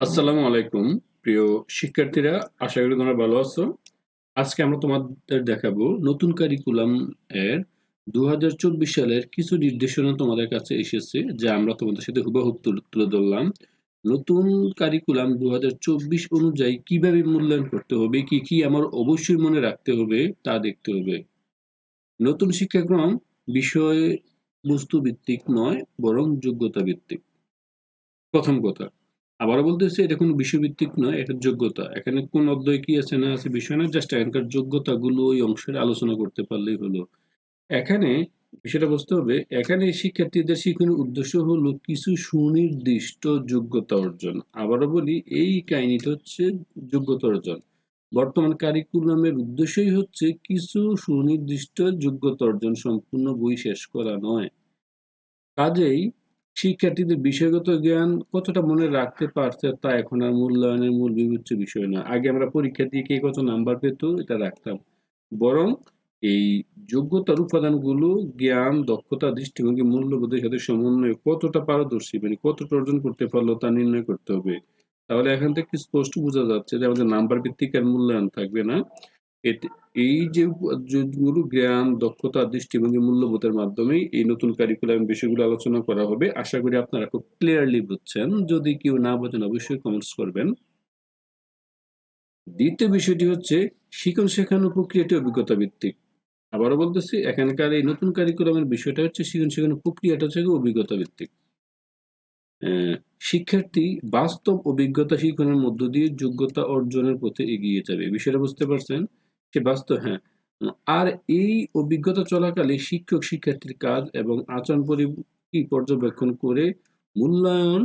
আসসালামু আলাইকুম, প্রিয় শিক্ষার্থীরা, আশা করি তোমরা ভালো আছো। আজকে আমরা তোমাদের দেখাবো নতুন কারিকুলাম এর দুহাজার চব্বিশ সালের কিছু নির্দেশনা তোমাদের কাছে এসেছে, যা আমরা তোমাদের সাথে হুবহু তুলে ধরলাম। নতুন কারিকুলাম দু হাজার চব্বিশ অনুযায়ী কীভাবে মূল্যায়ন করতে হবে, কি কি আমার অবশ্যই মনে রাখতে হবে, তা দেখতে হবে। নতুন শিক্ষাক্রম বিষয় বস্তু ভিত্তিক নয়, বরং যোগ্যতা ভিত্তিক। প্রথম কথা আবারও বলতেছি এটা কোনো বিষয়ভিত্তিক নয়, এটা যোগ্যতা। এখানে কোন অধ্যায় কি আছে না আছে বিষয় না জাস্ট এখানকার যোগ্যতাগুলো ওই অংশের আলোচনা করতে পারলেই হলো। এখানে বিষয়টা বুঝতে হবে, এখানে শিক্ষার্থীদের শিক্ষণের উদ্দেশ্য হলো কিছু সুনির্দিষ্ট যোগ্যতা অর্জন। আবারও বলি, এই কাহিনীটা হচ্ছে যোগ্যতা অর্জন। বর্তমান কারিকুলামের উদ্দেশ্যই হচ্ছে কিছু সুনির্দিষ্ট যোগ্যতা অর্জন সম্পূর্ণ বই শেষ করা নয়। কাজেই শিক্ষার্থীদের বিষয়গত জ্ঞান কতটা মনে রাখতে পারছে তা এখন আর মূল্যায়নের মূল বিবেচ্য বিষয় না আগে আমরা পরীক্ষা দিয়ে কে কত নাম্বার পেত, এটা রাখতাম। বরং এই যোগ্যতার উপাদানগুলো, জ্ঞান, দক্ষতা, দৃষ্টিভঙ্গি, মূল্যবোধের সাথে সমন্বয়ে কতটা পারদর্শী মানে কতটা অর্জন করতে পারল তা নির্ণয় করতে হবে। তাহলে এখান থেকে স্পষ্ট বোঝা যাচ্ছে যে আমাদের নাম্বার ভিত্তিক আর মূল্যায়ন থাকবে না। এই যে গুলো জ্ঞান, দক্ষতা দৃষ্টিভঙ্গি মূল্যবোধের মাধ্যমেই এই নতুন কারিকুলাম বিষয়গুলো আলোচনা করা হবে, আশা করি আপনারা খুব ক্লিয়ারলি বুঝছেন। যদি কেউ না বোঝেন, অবশ্যই কমেন্টস করবেন। দ্বিতীয় বিষয়টি হচ্ছে শিক্ষণ শেখানো প্রক্রিয়াটি অভিজ্ঞতা ভিত্তিক। আবারও বলতেছি, এখানকার এই নতুন কারিকুলামের বিষয়টা হচ্ছে, শিখন শেখানোর প্রক্রিয়াটা হচ্ছে অভিজ্ঞতা ভিত্তিক। শিক্ষার্থী বাস্তব অভিজ্ঞতা শিক্ষণের মধ্য দিয়ে যোগ্যতা অর্জনের পথে এগিয়ে যাবে। বিষয়টা বুঝতে পারছেন? সে বাস্তব হ্যাঁ। আর এই অভিজ্ঞতা চলাকালে শিক্ষক শিক্ষার্থীর কাজ এবং আচরণ পরি পর্যবেক্ষণ করে মূল্যায়ন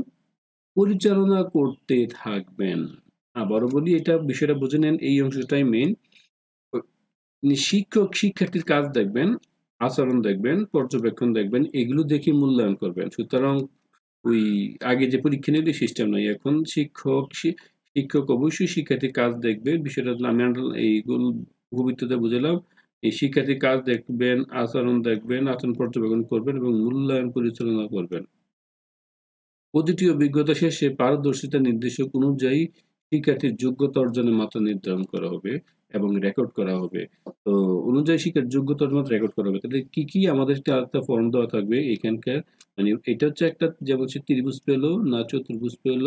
পরিচালনা করতে থাকবেন। আবারও বলি, এটা বিষয়টা বুঝে নেন, এই অংশটাই মেন শিক্ষক শিক্ষার্থীর কাজ দেখবেন, আচরণ দেখবেন, পর্যবেক্ষণ দেখবেন, এগুলো দেখে মূল্যায়ন করবেন। সুতরাং ওই আগে যে পরীক্ষা নিলে সিস্টেম নয় এখন শিক্ষক শিক্ষক অবশ্যই শিক্ষার্থীর কাজ দেখবে বিষয়টা আমি এইগুলো ভবিষ্যতে বুঝলাম। এই শিক্ষার্থীর কাজ দেখবেন, আচরণ দেখবেন, আচরণ পর্যবেক্ষণ করবেন এবং মূল্যায়ন পরিচালনা করবেন। প্রতিটি অভিজ্ঞতা শেষে পারদর্শিতা নির্দেশক অনুযায়ী শিক্ষার্থীর যোগ্যতা অর্জনের মাত্রা নির্ধারণ করা হবে এবং রেকর্ড করা হবে। তো অনুযায়ী শিক্ষার যোগ্যতা অর্জন রেকর্ড করা হবে। তাহলে কি কি আমাদের একটা ফর্ম দেওয়া থাকবে এখানকার? মানে এটা হচ্ছে একটা, যেমন সে ত্রিভুজ পেল, না চতুর্ভুজ পেল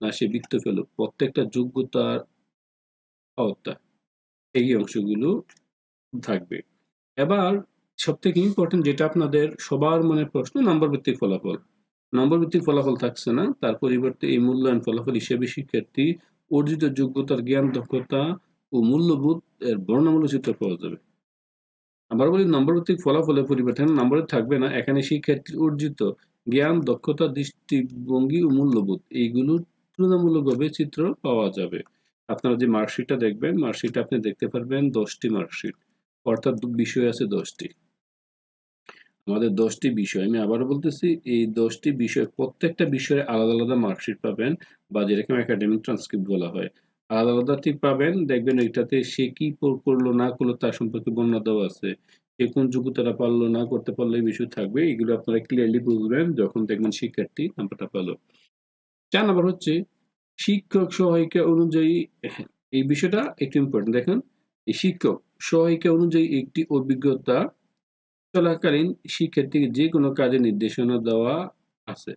না, সে বৃত্ত পেল প্রত্যেকটা যোগ্যতার আওতা এই অংশগুলো থাকবে। এবার সব থেকে ইম্পর্টেন্ট যেটা আপনাদের সবার মনে প্রশ্ন নাম্বার ভিত্তিক ফলাফল। নম্বর ভিত্তিক ফলাফল থাকছে না, তার পরিবর্তে এই মূল্যায়ন ফলাফল হিসেবে শিক্ষার্থী অর্জিত যোগ্যতার জ্ঞান, দক্ষতা ও মূল্যবোধ এর বর্ণমূল্য চিত্র পাওয়া যাবে। আবার বলি নম্বর ভিত্তিক ফলাফলের পরিবর্তে নম্বরে থাকবে না, এখানে শিক্ষার্থীর অর্জিত জ্ঞান, দক্ষতা, দৃষ্টিভঙ্গি ও মূল্যবোধ এইগুলোর তুলনামূলকভাবে চিত্র পাওয়া যাবে। আপনারা যে মার্কশিটটা দেখবেন মার্কশিটটা আপনি দেখতে পারবেন দশটি মার্কশিট অর্থাৎ বিষয় আছে দশটি। আমাদের দশটি বিষয়, আমি আবার বলতেছি, এই দশটি বিষয়, প্রত্যেকটা বিষয়ে আলাদা আলাদা মার্কশিট পাবেন বা যেরকম একাডেমিক ট্রান্সক্রিপ্ট বলা হয়। আলাদা আলাদা ঠিক পাবেন, দেখবেন এটাতে সে কি করল, না করল, তার সম্পর্কে বর্ণনা দেওয়া আছে। সে কোন যোগ্যতাটা পারল, না করতে পারল, এই বিষয় থাকবে। এগুলো আপনারা ক্লিয়ারলি বুঝবেন যখন দেখবেন শিক্ষার্থী নাম্বারটা পালো। চার নাম্বার হচ্ছে শিক্ষক সহায়িকা অনুযায়ী, এই বিষয়টা একটু ইম্পর্টেন্ট দেখেন, এই শিক্ষক সহায়িকা অনুযায়ী একটি অভিজ্ঞতা চলাকালীন শিক্ষার্থীকে যে কোনো কাজে নির্দেশনা দেওয়া আছে।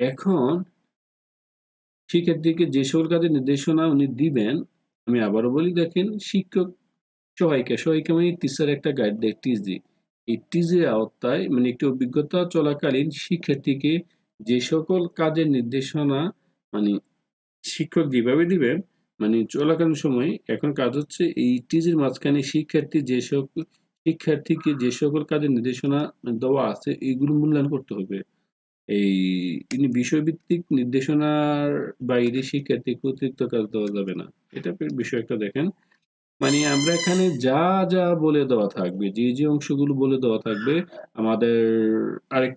এখন শিক্ষার্থীকে যে সকল কাজের নির্দেশনা উনি দিবেন, আমি আবারও বলি, দেখেন, শিক্ষক সহায়িকা সহায়িকা মানে টিচার একটা গাইড দেয় টিজি এই টিজির আওতায় মানে একটি অভিজ্ঞতা চলাকালীন শিক্ষার্থীকে যে সকল কাজের নির্দেশনা মানে শিক্ষক যেভাবে দিবেন মানে চলাকালীন সময় এখন কাজ হচ্ছে এই টিজির মাঝখানে শিক্ষার্থী যে সকল, শিক্ষার্থীকে যে সকল কাজের নির্দেশনা দেওয়া আছে, এগুলো মূল্যায়ন করতে হবে। এই তিনি বিষয়ভিত্তিক নির্দেশনার বাইরে শিক্ষার্থীকে অতিরিক্ত কাজ দেওয়া যাবে না। এটা বিষয় একটা দেখেন। মানে আমরা এখানে যা যা বলে দেওয়া থাকবে, যে যে অংশগুলো বলে দেওয়া থাকবে, আমাদের আরেক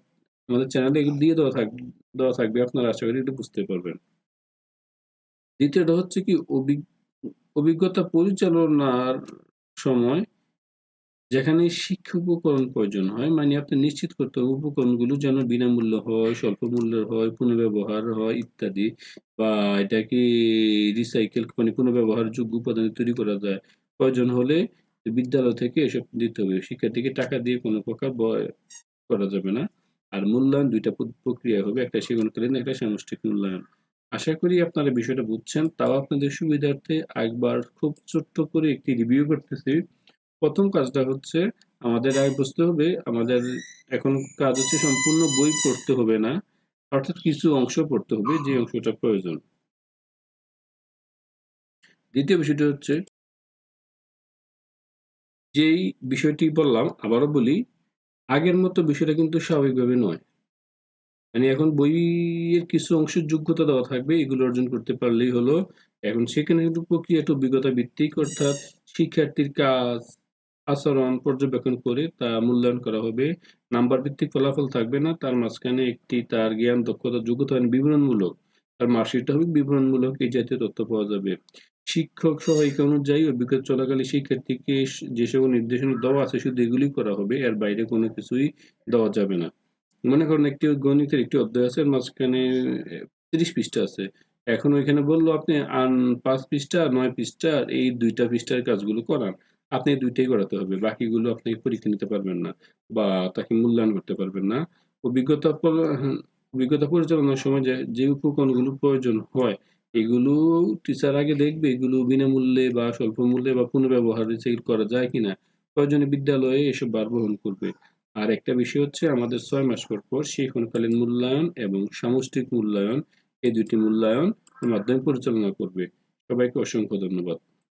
আমাদের চ্যানেলে এগুলো দিয়ে দেওয়া থাকবে দেওয়া থাকবে আপনারা আশা করি এটা বুঝতে পারবেন দ্বিতীয়টা হচ্ছে কি অভিজ্ঞতা পরিচালনার সময় যেখানে শিক্ষা উপকরণ প্রয়োজন হয় মানে আপনি নিশ্চিত করতে হবে উপকরণগুলো যেন বিনামূল্য হয়, স্বল্প মূল্যের হয়, পুনর্ব্যবহার হয় ইত্যাদি বা এটাকে রিসাইকেল মানে পুনর্ব্যবহারযোগ্য উপাদানে তৈরি করা যায়। প্রয়োজন হলে বিদ্যালয় থেকে এসব দিতে হবে। শিক্ষার্থীকে টাকা দিয়ে কোনো প্রকার বয় করা যাবে না। আর মূল্যায়ন দুইটা প্রক্রিয়া হবে। একটা সেগুনকালীন, একটা সামষ্টিক মূল্যায়ন। আশা করি আপনারা বিষয়টা বুঝছেন। তাও আপনাদের সুবিধার্থে একবার খুব ছোট্ট করে একটি রিভিউ করতেছি। প্রথম কাজটা হচ্ছে আমাদের আগে বুঝতে হবে আমাদের এখন কাজ হচ্ছে সম্পূর্ণ বই পড়তে হবে না। অর্থাৎ কিছু অংশ পড়তে হবে যে অংশটা প্রয়োজন। দ্বিতীয় বিষয়টি হচ্ছে যেই বিষয়টি বললাম আবারও বলি, আগের মতো বিষয়টা কিন্তু স্বাভাবিকভাবে নয়। মানে এখন বইয়ের কিছু অংশের যোগ্যতা দেওয়া থাকবে, এগুলো অর্জন করতে পারলেই হলো। এখন সেখানে কিন্তু প্রক্রিয়াটা অভিজ্ঞতা ভিত্তিক অর্থাৎ শিক্ষার্থীর কাজ, আচরণ পর্যবেক্ষণ করে তা মূল্যায়ন করা হবে। নাম্বার ভিত্তিক ফলাফল থাকবে না। তার মাঝখানে একটি তার জ্ঞান, দক্ষতা, যোগ্যতা মানে বিবরণমূলক। তার মার্কশিটটা হবে বিবরণমূলক এই জাতীয় তথ্য পাওয়া যাবে। শিক্ষক সহায়িকা অনুযায়ী অভিজ্ঞতা চলাকালীন শিক্ষার্থীকে যে সকল নির্দেশনা দেওয়া আছে শুধু এগুলোই করা হবে। এর বাইরে কোনো কিছুই দেওয়া যাবে না। মনে করেন একটি গণিতের একটি অধ্যায় আছে, মাঝখানে ৩০ পৃষ্ঠা আছে। এখন ওইখানে বলল আপনি আন ৫ পৃষ্ঠা, ৯ পৃষ্ঠা এই দুইটা পৃষ্ঠার কাজগুলো করান। আপনি ২ করাতে হবে। বাকিগুলো আপনি পরীক্ষা নিতে পারবেন না বা তাকে মূল্যায়ন করতে পারবেন না। অভিজ্ঞতা অভিজ্ঞতা পরিচালনার সময় যে উপকরণগুলো প্রয়োজন হয় এগুলো টিচার আগে দেখবে এগুলো বিনামূল্যে বা স্বল্প মূল্যে বা পুনর্ব্যবহার রিসাইকেল করা যায় কিনা। প্রয়োজনে বিদ্যালয়ে এসব বার বহন করবে। আর একটা বিষয় হচ্ছে আমাদের ছয় মাস পর, পর শিক্ষণকালীন মূল্যায়ন এবং সামষ্টিক মূল্যায়ন এই দুটি মূল্যায়ন মাধ্যমে পরিচালনা করবে। সবাইকে অসংখ্য ধন্যবাদ।